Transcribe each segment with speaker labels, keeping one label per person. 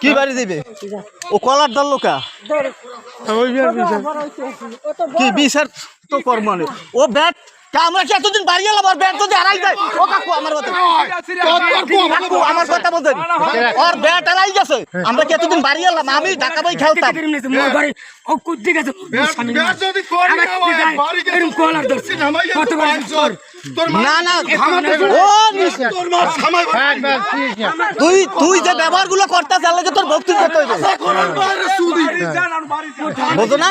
Speaker 1: কি বাড়ি যাইবে ও কলার দল লোকা কি বিচার তো কর মানে ও ব্যাট আমরা কি এতদিন বাড়ি এলাম? আর ব্যাট যদি হারাই যায় ও কাকু আমার কথা। কাকু আমার কথা বলতেন ওর ব্যাট হারাই গেছে। আমরা কি এতদিন বাড়ি এলাম? আমি ঢাকা বই খেলতাম।
Speaker 2: ও কুদ্দি গেছে না।
Speaker 1: না ও তুই তুই যে ব্যবহারগুলো করতে তোর ভক্তি হইবে। বুঝো না।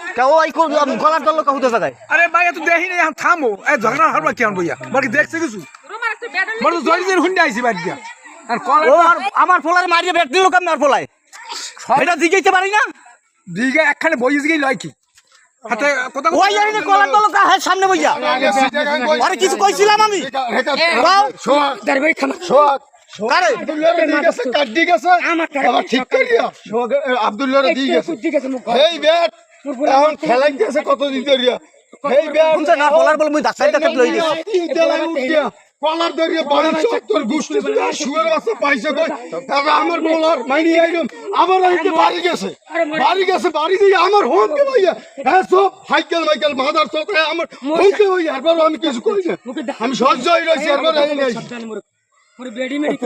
Speaker 1: ও এই কোন- গলার দল লোক হুতে জায়গায়
Speaker 3: আরে ভাই তুই দেখি না থামো। এই ঝগড়া হারবা কেমন বইয়া বাকি দেখছে কিছু? বড় জড়ি জড়ি হুন্ডে আইছি বাড়ি দিয়া আর কল
Speaker 1: ও আর আমার ফোলার মারিয়ে ব্যাট দিল কেমন আর ফোলায়? এটা জিগাইতে পারি না?
Speaker 3: দিঘা একখানে বইয়ে গিয়ে লয় কি? হাতে কথা
Speaker 1: ওই জানি না কলার দল হ্যাঁ সামনে বইয়া। আরে কিছু কইছিলাম আমি। বাও,
Speaker 2: দরবাই খানা
Speaker 4: ঠিক করিয়া। আব্দুল্লাহ দিয়ে গেছে।
Speaker 2: কুদ্দি গেছে
Speaker 4: এই ব্যাট এখন খেলাই গেছে কত দিন ধরিয়া?
Speaker 1: শুনছে না? ফোলার বলে মুই লই গেছি
Speaker 4: কলার ধরিয়া বাড়ি গুষ্টি শুয়ার বাচ্চা পাইছে কই? তারপর আমার বলার মাইনি আইলাম আবার আইতে বাড়ি গেছে। বাড়ি গেছে বাড়ি দিয়ে আমার হোমকে ভাইয়া হ্যাঁ সব সাইকেল মাইকেল মাদার সব হ্যাঁ, আমার হোমকে ভাইয়া এরপর আমি কিছু করি না। আমি সহ্য হয়ে রয়েছি এরপর
Speaker 2: বেডি মেডি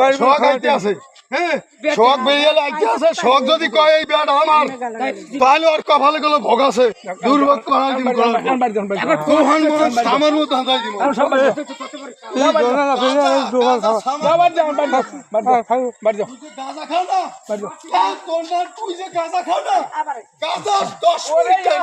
Speaker 4: ভাই এটা আছে। হ্যাঁ শখ বেরিয়ে আইতে আছে শখ যদি কয় এই ব্যাট আমার তাহলে ওর কপালে গুলো ভোগ আছে? দুর্ভোগ করার দিন মতো দিব। গাঁজা দশ মিনিট টাইম